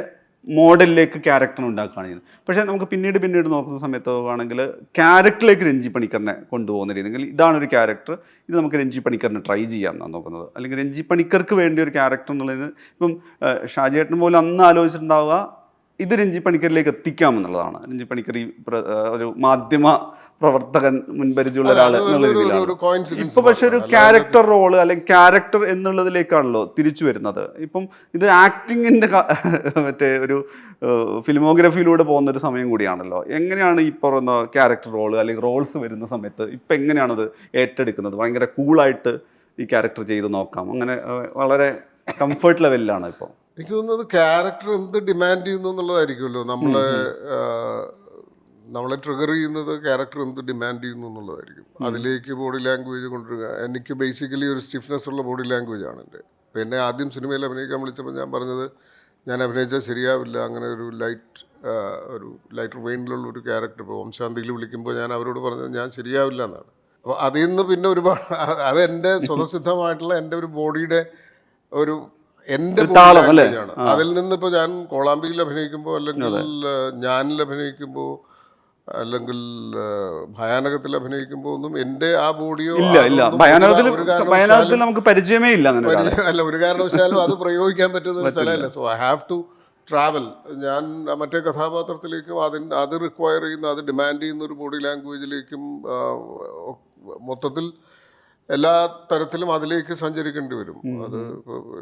മോഡലിലേക്ക് ക്യാരക്ടർ ഉണ്ടാക്കുകയാണ് ചെയ്യുന്നത്. പക്ഷേ നമുക്ക് പിന്നീട് പിന്നീട് നോക്കുന്ന സമയത്ത് ആണെങ്കിൽ ക്യാരക്ടറിലേക്ക് രഞ്ജി പണിക്കറിനെ കൊണ്ടുപോകുന്ന രീതിയിൽ ഇതാണ് ഒരു ക്യാരക്ടർ ഇത് നമുക്ക് രഞ്ജി പണിക്കറിനെ ട്രൈ ചെയ്യാം എന്നാണ് നോക്കുന്നത്. അല്ലെങ്കിൽ രഞ്ജി പണിക്കർക്ക് വേണ്ടി ഒരു ക്യാരക്ടർ എന്നുള്ളത് ഇപ്പം ഷാജേട്ടൻ പോലും അന്ന് ആലോചിച്ചിട്ടുണ്ടാവുക ഇത് രഞ്ജി പണിക്കറിലേക്ക് എത്തിക്കാമെന്നുള്ളതാണ്. രഞ്ജി പണിക്കർ ഒരു മാധ്യമ പ്രവർത്തകൻ മുൻപരിചയമുള്ള ഒരാൾ എന്നുള്ള രീതിയിലാണ്. ഇപ്പൊ പക്ഷെ ഒരു ക്യാരക്ടർ റോൾ അല്ലെങ്കിൽ ക്യാരക്ടർ എന്നുള്ളതിലേക്കാണല്ലോ തിരിച്ചു വരുന്നത്. ഇപ്പം ഇത് ആക്ടിങ്ങിന്റെ <laughs> മറ്റേ ഒരു ഫിലിമോഗ്രഫിയിലൂടെ പോകുന്ന ഒരു സമയം കൂടിയാണല്ലോ. എങ്ങനെയാണ് ഈ പറയുന്ന ക്യാരക്ടർ റോൾ അല്ലെങ്കിൽ റോൾസ് വരുന്ന സമയത്ത് ഇപ്പൊ എങ്ങനെയാണത് ഏറ്റെടുക്കുന്നത്? ഭയങ്കര കൂളായിട്ട് ഈ ക്യാരക്ടർ ചെയ്ത് നോക്കാം. അങ്ങനെ വളരെ കംഫർട്ട് ലെവലിലാണ് ഇപ്പോൾ എനിക്ക് തോന്നുന്നത് ക്യാരക്ടർ എന്ത് ഡിമാൻഡ് ചെയ്യുന്നു എന്നുള്ളതായിരിക്കുമല്ലോ. നമ്മളെ നമ്മളെ ട്രിഗർ ചെയ്യുന്നത് ക്യാരക്ടർ എന്ത് ഡിമാൻഡ് ചെയ്യുന്നു എന്നുള്ളതായിരിക്കും. അതിലേക്ക് ബോഡി ലാംഗ്വേജ് കൊണ്ടുവരിക. എനിക്ക് ബേസിക്കലി ഒരു സ്റ്റിഫ്നെസ് ഉള്ള ബോഡി ലാംഗ്വേജ് ആണ് എന്റെ. പിന്നെ ആദ്യം സിനിമയിൽ അഭിനയിക്കാൻ വിളിച്ചപ്പോൾ ഞാൻ പറഞ്ഞത് ഞാൻ അഭിനയിച്ചാൽ ശരിയാവില്ല. അങ്ങനെ ഒരു ലൈറ്റ് ഒരു ലൈറ്റർ വെയിനിലുള്ള ഒരു ക്യാരക്ടർ ഇപ്പോൾ വംശാന്തിയിൽ വിളിക്കുമ്പോൾ ഞാൻ അവരോട് പറഞ്ഞത് ഞാൻ ശരിയാവില്ല എന്നാണ്. അപ്പോൾ അതിൽ നിന്ന് പിന്നെ ഒരുപാട് അത് അതെന്റെ സ്വതസിദ്ധമായിട്ടുള്ള എന്റെ ഒരു ബോഡിയുടെ ഒരു ആണ്. അതിൽ നിന്ന് ഇപ്പോൾ ഞാൻ കോളാമ്പിയിൽ അഭിനയിക്കുമ്പോ അല്ലെങ്കിൽ ഞാനിൽ അഭിനയിക്കുമ്പോൾ അല്ലെങ്കിൽ ഭയാനകത്തിൽ അഭിനയിക്കുമ്പോൾ ഒന്നും എന്റെ ആ ബോഡിയോ ഇല്ല ഇല്ല. ഭയാനകത്തിൽ ഭയാനകത്തിൽ നമുക്ക് പരിചയമേ ഇല്ല അല്ല ഒരു കാരണവശാലും അത് പ്രയോഗിക്കാൻ പറ്റുന്ന ഒരു സ്ഥലമല്ല. So I have to travel ഞാൻ മറ്റേ കഥാപാത്രത്തിലേക്കും അതിന് അത് റിക്വയർ ചെയ്യുന്ന അത് ഡിമാൻഡ് ചെയ്യുന്ന ഒരു ബോഡി ലാംഗ്വേജിലേക്കും മൊത്തത്തിൽ എല്ലാ തരത്തിലും അതിലേക്ക് സഞ്ചരിക്കേണ്ടി വരും. അത്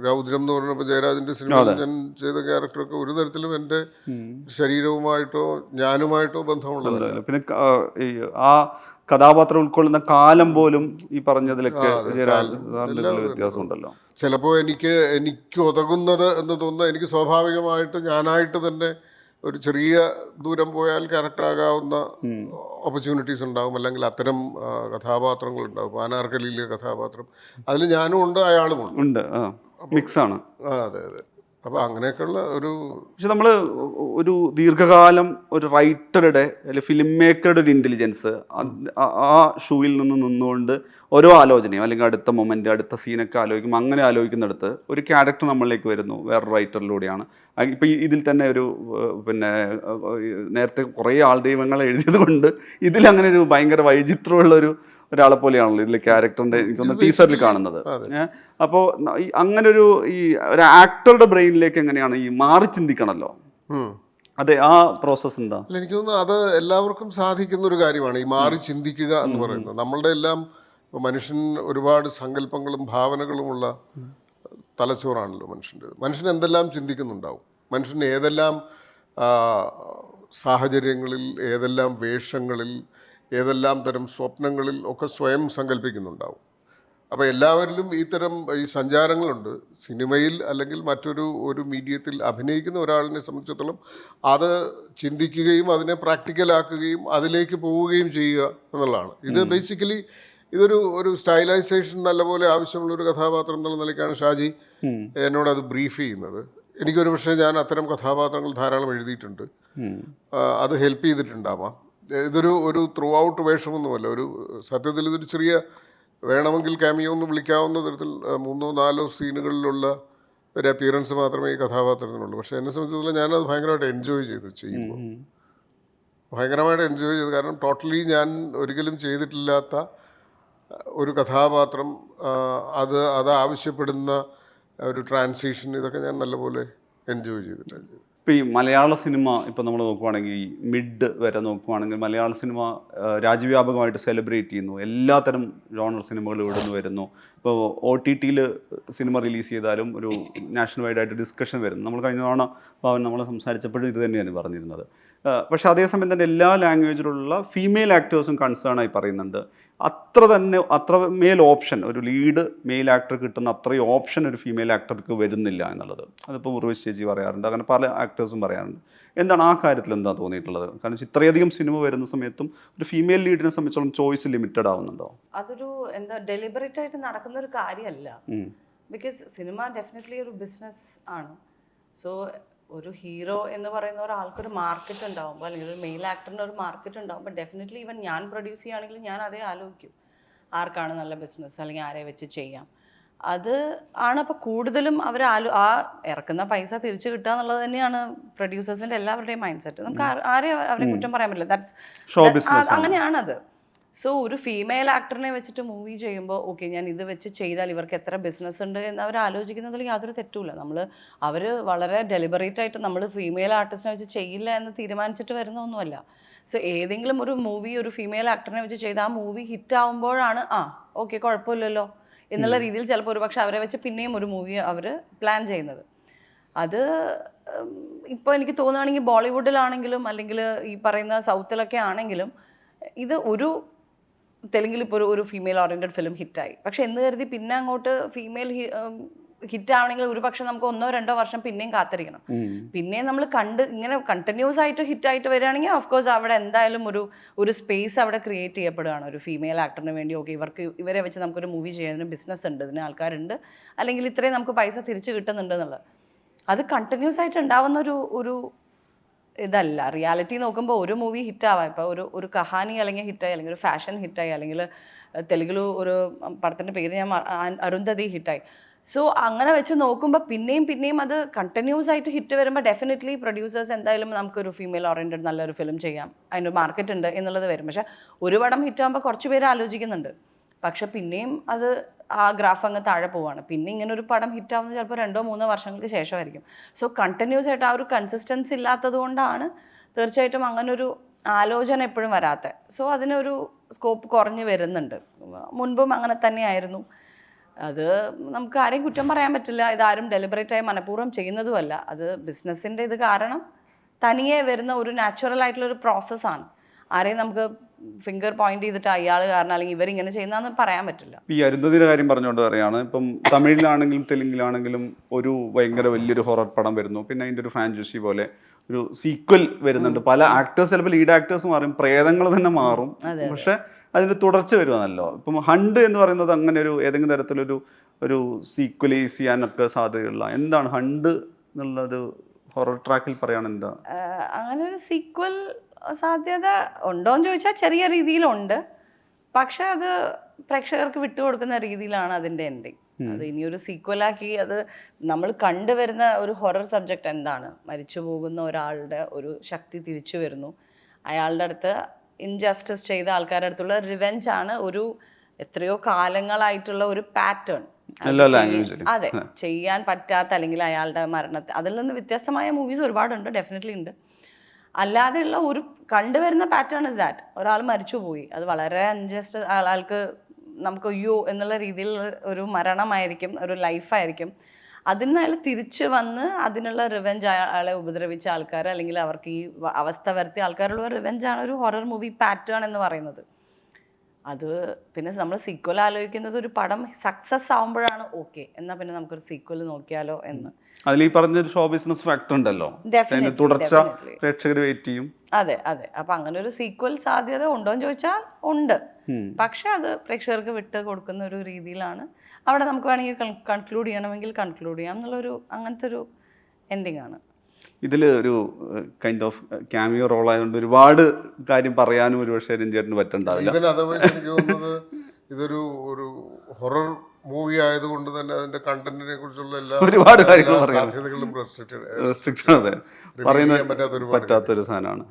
രൗദ്രം എന്ന് പറഞ്ഞപ്പോൾ ജയരാജന്റെ സിനിമയിൽ ഞാൻ ചെയ്ത ക്യാരക്ടറൊക്കെ ഒരു തരത്തിലും എന്റെ ശരീരവുമായിട്ടോ ഞാനുമായിട്ടോ ബന്ധമുള്ളതല്ല. പിന്നെ ആ, കഥാപാത്രം ഉൾക്കൊള്ളുന്ന കാലം പോലും ഈ പറഞ്ഞതിലൊക്കെ വ്യത്യാസമുണ്ടല്ലോ. ചിലപ്പോൾ എനിക്ക് എനിക്ക് ഉതകുന്നത് എന്ന് തോന്നുന്നത് എനിക്ക് സ്വാഭാവികമായിട്ട് ഞാനായിട്ട് തന്നെ ഒരു ചെറിയ ദൂരം പോയാൽ ക്യാരക്ടറാകാവുന്ന ഓപ്പർച്യൂണിറ്റീസ് ഉണ്ടാകും അല്ലെങ്കിൽ അത്തരം കഥാപാത്രങ്ങൾ ഉണ്ടാകും പാനാർക്കലിയിലെ കഥാപാത്രം. അതിൽ ഞാനും ഉണ്ട് അയാളും ഉണ്ട്. ഉണ്ട് മിക്സ് ആണ്. ആ അതെ അതെ. അപ്പോൾ അങ്ങനെയൊക്കെയുള്ള ഒരു പക്ഷെ നമ്മൾ ഒരു ദീർഘകാലം ഒരു റൈറ്ററുടെ അല്ലെങ്കിൽ ഫിലിം മേക്കറുടെ ഒരു ഇന്റലിജൻസ് ആ ഷൂയിൽ നിന്ന് നിന്നുകൊണ്ട് ഓരോ ആലോചനയും അല്ലെങ്കിൽ അടുത്ത മൊമെന്റ് അടുത്ത സീനൊക്കെ ആലോചിക്കും. അങ്ങനെ ആലോചിക്കുന്നിടത്ത് ഒരു ക്യാരക്ടർ നമ്മളിലേക്ക് വരുന്നു വേറെ റൈറ്ററിലൂടെയാണ് ഇപ്പം ഇതിൽ തന്നെ ഒരു പിന്നെ നേരത്തെ കുറേ ആൾ ദൈവങ്ങൾ എഴുതിയത് കൊണ്ട് ഇതിലങ്ങനെ ഒരു ഭയങ്കര വൈചിത്രമുള്ള ഒരു ഒരാളെ പോലെയാണല്ലോ ഇതിൽ ക്യാരക്ടറിന്റെ എനിക്കൊന്ന് ടീച്ചറിൽ കാണുന്നത്. അപ്പോ അപ്പോൾ അങ്ങനെ ഒരു ഈ ഒരു ആക്ടറുടെ ബ്രെയിനിലേക്ക് എങ്ങനെയാണ് ഈ മാറി ചിന്തിക്കണല്ലോ? അതെ ആ പ്രോസസ് എന്താ? അല്ല എനിക്ക് തോന്നുന്നു അത് എല്ലാവർക്കും സാധിക്കുന്ന ഒരു കാര്യമാണ് ഈ മാറി ചിന്തിക്കുക എന്ന് പറയുന്നത്. നമ്മളുടെ എല്ലാം മനുഷ്യൻ ഒരുപാട് സങ്കല്പങ്ങളും ഭാവനകളുമുള്ള തലച്ചോറാണല്ലോ മനുഷ്യന്റെ. മനുഷ്യൻ എന്തെല്ലാം ചിന്തിക്കുന്നുണ്ടാവും? മനുഷ്യൻ ഏതെല്ലാം സാഹചര്യങ്ങളിൽ ഏതെല്ലാം വേഷങ്ങളിൽ ഏതെല്ലാം തരം സ്വപ്നങ്ങളിൽ ഒക്കെ സ്വയം സങ്കല്പിക്കുന്നുണ്ടാവും അപ്പോൾ എല്ലാവരിലും ഇത്തരം ഈ സഞ്ചാരങ്ങളുണ്ട്. സിനിമയിൽ അല്ലെങ്കിൽ മറ്റൊരു ഒരു മീഡിയത്തിൽ അഭിനയിക്കുന്ന ഒരാളിനെ സംബന്ധിച്ചിടത്തോളം അത് ചിന്തിക്കുകയും അതിനെ പ്രാക്ടിക്കലാക്കുകയും അതിലേക്ക് പോവുകയും ചെയ്യുക എന്നുള്ളതാണ്. ഇത് ബേസിക്കലി ഇതൊരു ഒരു സ്റ്റൈലൈസേഷൻ നല്ലപോലെ ആവശ്യമുള്ള ഒരു കഥാപാത്രം എന്നുള്ള നിലയ്ക്കാണ് ഷാജി എന്നോട് അത് ബ്രീഫ് ചെയ്യുന്നത്. എനിക്കൊരു പക്ഷേ ഞാൻ അത്തരം കഥാപാത്രങ്ങൾ ധാരാളം എഴുതിയിട്ടുണ്ട്. അത് ഹെൽപ്പ് ചെയ്തിട്ടുണ്ടാവാം. ഇതൊരു ഒരു ത്രൂ ഔട്ട് വേഷമൊന്നുമല്ല. ഒരു സത്യത്തിൽ ഇതൊരു ചെറിയ വേണമെങ്കിൽ ക്യാമിയോ എന്ന് വിളിക്കാവുന്ന തരത്തിൽ മൂന്നോ നാലോ സീനുകളിലുള്ള ഒരു അപ്പിയറൻസ് മാത്രമേ ഈ കഥാപാത്രത്തിനുള്ളൂ. പക്ഷേ എന്നെ സംബന്ധിച്ചിടത്തോളം ഞാനത് ഭയങ്കരമായിട്ട് എൻജോയ് ചെയ്തു ചെയ്യുമ്പോൾ. ഭയങ്കരമായിട്ട് എൻജോയ് ചെയ്തു. കാരണം ടോട്ടലി ഞാൻ ഒരിക്കലും ചെയ്തിട്ടില്ലാത്ത ഒരു കഥാപാത്രം അത് അത് ആവശ്യപ്പെടുന്ന ഒരു ട്രാൻസിഷൻ ഇതൊക്കെ ഞാൻ നല്ലപോലെ എൻജോയ് ചെയ്തിട്ടാണ് ചെയ്തത്. ഇപ്പം ഈ മലയാള സിനിമ ഇപ്പം നമ്മൾ നോക്കുവാണെങ്കിൽ മിഡ് വരെ നോക്കുവാണെങ്കിൽ മലയാള സിനിമ രാജ്യവ്യാപകമായിട്ട് സെലിബ്രേറ്റ് ചെയ്യുന്നു. എല്ലാത്തരം ജോണർ സിനിമകൾ ഇവിടെ നിന്ന് വരുന്നു. ഇപ്പോൾ ഒ ടി ടിയിൽ സിനിമ റിലീസ് ചെയ്താലും ഒരു നാഷണൽ വൈഡ് ആയിട്ട് ഡിസ്കഷൻ വരുന്നു നമ്മൾ കഴിഞ്ഞ തവണ ഭാവൻ നമ്മൾ സംസാരിച്ചപ്പോഴും ഇത് തന്നെയാണ് പറഞ്ഞിരുന്നത്. പക്ഷേ അതേസമയം തന്നെ എല്ലാ ലാംഗ്വേജിലുള്ള ഫീമെയിൽ ആക്ടേഴ്സും കൺസേൺ ആയി പറയുന്നുണ്ട്. അത്ര തന്നെ അത്ര മേൽ ഓപ്ഷൻ ഒരു ലീഡ് മെയിൽ ആക്ടർ കിട്ടുന്ന അത്രയും ഓപ്ഷൻ ഒരു ഫീമെയിൽ ആക്ടർക്ക് വരുന്നില്ല എന്നുള്ളത്. അതിപ്പോൾ ഉർവശി ചേച്ചി പറയാറുണ്ട് അങ്ങനെ പല ആക്ടേഴ്സും പറയാറുണ്ട്. എന്താണ് ആ കാര്യത്തിൽ എന്താ തോന്നിയിട്ടുള്ളത്? കാരണം ഇത്രയധികം സിനിമ വരുന്ന സമയത്തും ഒരു ഫീമെയിൽ ലീഡിനെ സംബന്ധിച്ചോളം ചോയ്സ് ലിമിറ്റഡ് ആവുന്നുണ്ടോ? അതൊരു എന്താ ഡെലിബറേറ്റ് ആയിട്ട് നടക്കുന്ന ഒരു കാര്യമല്ല ബിക്കോസ് സിനിമ ഡെഫിനറ്റ്ലി ഒരു ബിസിനസ് ആണ്. സോ ഒരു ഹീറോ എന്ന് പറയുന്ന ഒരാൾക്കൊരു മാർക്കറ്റ് ഉണ്ടാകുമ്പോൾ അല്ലെങ്കിൽ ഒരു മെയിൽ ആക്ടറിന്റെ ഒരു മാർക്കറ്റ് ഉണ്ടാകുമ്പോൾ ഡെഫിനറ്റ്ലി ഈവൻ ഞാൻ പ്രൊഡ്യൂസ് ചെയ്യുകയാണെങ്കിൽ ഞാൻ അതേ ആലോചിക്കും. ആർക്കാണ് നല്ല ബിസിനസ് അല്ലെങ്കിൽ ആരെ വെച്ച് ചെയ്യാം. അത് ആണ് അപ്പോൾ കൂടുതലും അവർ ആലോ ആ ഇറക്കുന്ന പൈസ തിരിച്ചു കിട്ടുക എന്നുള്ളത് തന്നെയാണ് പ്രൊഡ്യൂസേഴ്സിന്റെ എല്ലാവരുടെയും മൈൻഡ് സെറ്റ് നമുക്ക് ആരെയും അവരെ കുറ്റം പറയാൻ പറ്റില്ല. ദാറ്റ്സ്. അങ്ങനെയാണത്. സോ ഒരു ഫീമെയിൽ ആക്ടറിനെ വെച്ചിട്ട് മൂവി ചെയ്യുമ്പോൾ ഓക്കെ ഞാൻ ഇത് വെച്ച് ചെയ്താൽ ഇവർക്ക് എത്ര ബിസിനസ് ഉണ്ട് എന്ന് അവർ ആലോചിക്കുന്നതിൽ യാതൊരു തെറ്റുമില്ല. നമ്മൾ അവർ വളരെ ഡെലിബറേറ്റ് ആയിട്ട് നമ്മൾ ഫീമെയിൽ ആർട്ടിസ്റ്റിനെ വെച്ച് ചെയ്യില്ല എന്ന് തീരുമാനിച്ചിട്ട് വരുന്ന ഒന്നുമല്ല സോ ഏതെങ്കിലും ഒരു മൂവി ഒരു ഫീമെയിൽ ആക്ടറിനെ വെച്ച് ചെയ്ത് ആ മൂവി ഹിറ്റ് ആവുമ്പോഴാണ് ആ ഓക്കെ കുഴപ്പമില്ലല്ലോ എന്നുള്ള രീതിയിൽ ചിലപ്പോൾ ഒരു പക്ഷെ അവരെ വെച്ച് പിന്നെയും ഒരു മൂവി അവർ പ്ലാൻ ചെയ്യുന്നത്. അത് ഇപ്പോൾ എനിക്ക് തോന്നുകയാണെങ്കിൽ ബോളിവുഡിലാണെങ്കിലും അല്ലെങ്കിൽ ഈ പറയുന്ന സൗത്തിലൊക്കെ ആണെങ്കിലും ഇത് ഒരു തെലുങ്കിൽ ഇപ്പോൾ ഒരു ഒരു ഫീമെയിൽ ഓറിയന്റഡ് ഫിലിം ഹിറ്റായി പക്ഷെ എന്ന് കരുതി പിന്നെ അങ്ങോട്ട് ഫീമെയിൽ ഹിറ്റ് ആവണമെങ്കിൽ ഒരു പക്ഷെ നമുക്ക് ഒന്നോ രണ്ടോ വർഷം പിന്നെയും കാത്തിരിക്കണം. പിന്നെ നമ്മൾ കണ്ട് ഇങ്ങനെ കണ്ടിന്യൂസ് ആയിട്ട് ഹിറ്റ് ആയിട്ട് വരികയാണെങ്കിൽ ഓഫ് കോഴ്സ് അവിടെ എന്തായാലും ഒരു ഒരു സ്പേസ് അവിടെ ക്രിയേറ്റ് ചെയ്യപ്പെടുകയാണ്. ഒരു ഫീമെയിൽ ആക്ടറിന് വേണ്ടി ഓക്കെ ഇവർക്ക് ഇവരെ വെച്ച് നമുക്കൊരു മൂവി ചെയ്യുന്നതിന് ബിസിനസ് ഉണ്ട് ഇതിന് ആൾക്കാരുണ്ട്. അല്ലെങ്കിൽ ഇത്രയും നമുക്ക് പൈസ തിരിച്ച് കിട്ടുന്നുണ്ട് എന്നുള്ളത്. അത് കണ്ടിന്യൂസ് ആയിട്ട് ഉണ്ടാവുന്ന ഒരു ഒരു ഇതല്ല. റിയാലിറ്റി നോക്കുമ്പോൾ ഒരു മൂവി ഹിറ്റാവാം ഇപ്പോൾ ഒരു ഒരു കഹാനി അല്ലെങ്കിൽ ഹിറ്റായി അല്ലെങ്കിൽ ഒരു ഫാഷൻ ഹിറ്റായി അല്ലെങ്കിൽ തെലുഗിൽ ഒരു പടത്തിന്റെ പേര് ഞാൻ അരുന്ധതി ഹിറ്റായി. സോ അങ്ങനെ വെച്ച് നോക്കുമ്പോൾ പിന്നെയും പിന്നെയും അത് കണ്ടിന്യൂസ് ആയിട്ട് ഹിറ്റ് വരുമ്പോൾ ഡെഫിനറ്റ്ലി പ്രൊഡ്യൂസേഴ്സ് എന്തായാലും നമുക്കൊരു ഫീമെയിൽ ഓറിയന്റഡ് നല്ലൊരു ഫിലിം ചെയ്യാം. അതിന്റെ മാർക്കറ്റ് ഉണ്ട് എന്നുള്ളത് വരും. പക്ഷേ ഒരു പടം ഹിറ്റാകുമ്പോൾ കുറച്ച് പേര് ആലോചിക്കുന്നുണ്ട്. പക്ഷെ പിന്നെയും അത് ആ ഗ്രാഫ് അങ്ങ് താഴെ പോവാണ്. പിന്നെ ഇങ്ങനെ ഒരു പടം ഹിറ്റാവുന്നത് ചിലപ്പോൾ രണ്ടോ മൂന്നോ വർഷങ്ങൾക്ക് ശേഷമായിരിക്കും. സോ കണ്ടിന്യൂസ് ആയിട്ട് ആ ഒരു കൺസിസ്റ്റൻസി ഇല്ലാത്തത് കൊണ്ടാണ് തീർച്ചയായിട്ടും അങ്ങനൊരു ആലോചന എപ്പോഴും വരാത്തത് സോ അതിനൊരു സ്കോപ്പ് കുറഞ്ഞു വരുന്നുണ്ട്. മുൻപും അങ്ങനെ തന്നെയായിരുന്നു. അത് നമുക്ക് ആരെയും കുറ്റം പറയാൻ പറ്റില്ല. ഇതാരും ഡെലിബറേറ്റായി മനഃപൂർവം ചെയ്യുന്നതുമല്ല. അത് ബിസിനസ്സിന്റെ ഇത് കാരണം തനിയെ വരുന്ന ഒരു നാച്ചുറൽ ആയിട്ടുള്ള ഒരു പ്രോസസ്സാണ് ആരെയും നമുക്ക് ഫിംഗർ പോയിന്റ് ചെയ്തിട്ട് അയാൾ കാരണം അല്ലെങ്കിൽ ഇവരിങ്ങനെ ചെയ്യുന്നതെന്ന് പറയാൻ പറ്റില്ല. ഈ അരുന്ധതിയുടെ കാര്യം പറഞ്ഞുകൊണ്ട് പറയാണ് ഇപ്പം തമിഴിലാണെങ്കിലും തെലുങ്കിലാണെങ്കിലും ഒരു ഭയങ്കര വലിയൊരു ഹൊറർ പടം വരുന്നു. പിന്നെ അതിന്റെ ഒരു ഫാൻജൂസി പോലെ ഒരു സീക്വൽ വരുന്നുണ്ട്. പല ആക്ടേഴ്സ് ചിലപ്പോൾ ലീഡ് ആക്ടേഴ്സ് മാറും. പ്രേതങ്ങൾ തന്നെ മാറും. പക്ഷെ അതിന്റെ തുടർച്ച വരുവാണല്ലോ. ഇപ്പം ഹണ്ട് എന്ന് പറയുന്നത് അങ്ങനെ ഒരു ഏതെങ്കിലും തരത്തിലൊരു ഒരു സീക്വലൈസ് ചെയ്യാനൊക്കെ സാധ്യതയുള്ള എന്താണ് ഹണ്ട് എന്നുള്ളത് ഹൊറർ ട്രാക്കിൽ പറയാണ് എന്താ? അങ്ങനെ ഒരു സീക്വൽ സാധ്യത ഉണ്ടോ എന്ന് ചോദിച്ചാൽ ചെറിയ രീതിയിലുണ്ട്. പക്ഷെ അത് പ്രേക്ഷകർക്ക് വിട്ടുകൊടുക്കുന്ന രീതിയിലാണ് അതിന്റെ എൻഡിങ് അത് ഇനിയൊരു സീക്വലാക്കി അത് നമ്മൾ കണ്ടുവരുന്ന ഒരു ഹൊറർ സബ്ജക്റ്റ് എന്താണ്? മരിച്ചു പോകുന്ന ഒരാളുടെ ഒരു ശക്തി തിരിച്ചു വരുന്നു. അയാളുടെ അടുത്ത് ഇൻജസ്റ്റിസ് ചെയ്ത ആൾക്കാരുടെ അടുത്തുള്ള റിവെഞ്ച് ആണ് ഒരു എത്രയോ കാലങ്ങളായിട്ടുള്ള ഒരു പാറ്റേൺ അതെ ചെയ്യാൻ പറ്റാത്ത അല്ലെങ്കിൽ അയാളുടെ മരണത്തെ അതിൽ നിന്ന് വ്യത്യസ്തമായ മൂവീസ് ഒരുപാടുണ്ട് ഡെഫിനറ്റ്ലി ഉണ്ട്. അല്ലാതെയുള്ള ഒരു കണ്ടുവരുന്ന പാറ്റേൺ ഇസ് ദാറ്റ് ഒരാൾ മരിച്ചു പോയി അത് വളരെ അൺജസ്റ്റ് ആൾക്ക് നമുക്ക് അയ്യോ എന്നുള്ള രീതിയിൽ ഒരു മരണമായിരിക്കും ഒരു ലൈഫായിരിക്കും അതിൽ നിന്ന് അയാൾ തിരിച്ചു വന്ന് അതിനുള്ള റിവെഞ്ച് അയാളെ ഉപദ്രവിച്ച ആൾക്കാർ അല്ലെങ്കിൽ അവർക്ക് ഈ അവസ്ഥ വരുത്തിയ ആൾക്കാരുള്ള റിവെഞ്ചാണ് ഒരു ഹൊറർ മൂവി പാറ്റേൺ എന്ന് പറയുന്നത്. അത് പിന്നെ നമ്മൾ സീക്വൽ ആലോചിക്കുന്നത് ഒരു പടം സക്സസ് ആവുമ്പോഴാണ് ഓക്കെ എന്നാൽ പിന്നെ നമുക്കൊരു സീക്വൽ നോക്കിയാലോ എന്ന്. അതിൽ ഈ പറഞ്ഞ ഷോ ബിസിനസ് ഫാക്ടർ ഉണ്ടല്ലോ. തുടർച്ച പ്രേക്ഷകർ വെയിറ്റ് ചെയ്യും. അതെ അതെ. അപ്പൊ അങ്ങനെ ഒരു സീക്വൽ സാധ്യത ഉണ്ടോ എന്ന് ചോദിച്ചാൽ ഉണ്ട്. പക്ഷെ അത് പ്രേക്ഷകർക്ക് വിട്ട് കൊടുക്കുന്ന ഒരു രീതിയിലാണ്. അവിടെ നമുക്ക് വേണമെങ്കിൽ കൺക്ലൂഡ് ചെയ്യണമെങ്കിൽ കൺക്ലൂഡ് ചെയ്യാം എന്നുള്ളൊരു അങ്ങനത്തെ ഒരു എൻഡിങ് ആണ്. ഇതിൽ ഒരു കൈൻഡ് ഓഫ് ക്യാമിയോ റോൾ ആയതുകൊണ്ട് ഒരുപാട് കാര്യം പറയാനും ഒരുപക്ഷെ രഞ്ജേട്ടന് പറ്റണ്ടാവില്ല. ഇതൊരു ഒരു ഹൊറർ മൂവി ആയതുകൊണ്ട് തന്നെ അതിന്റെ കണ്ടന്റിനെ കുറിച്ചുള്ള എല്ലാ ഒരുപാട് കാര്യങ്ങളും പറ്റാത്തൊരു സാധനമാണ്.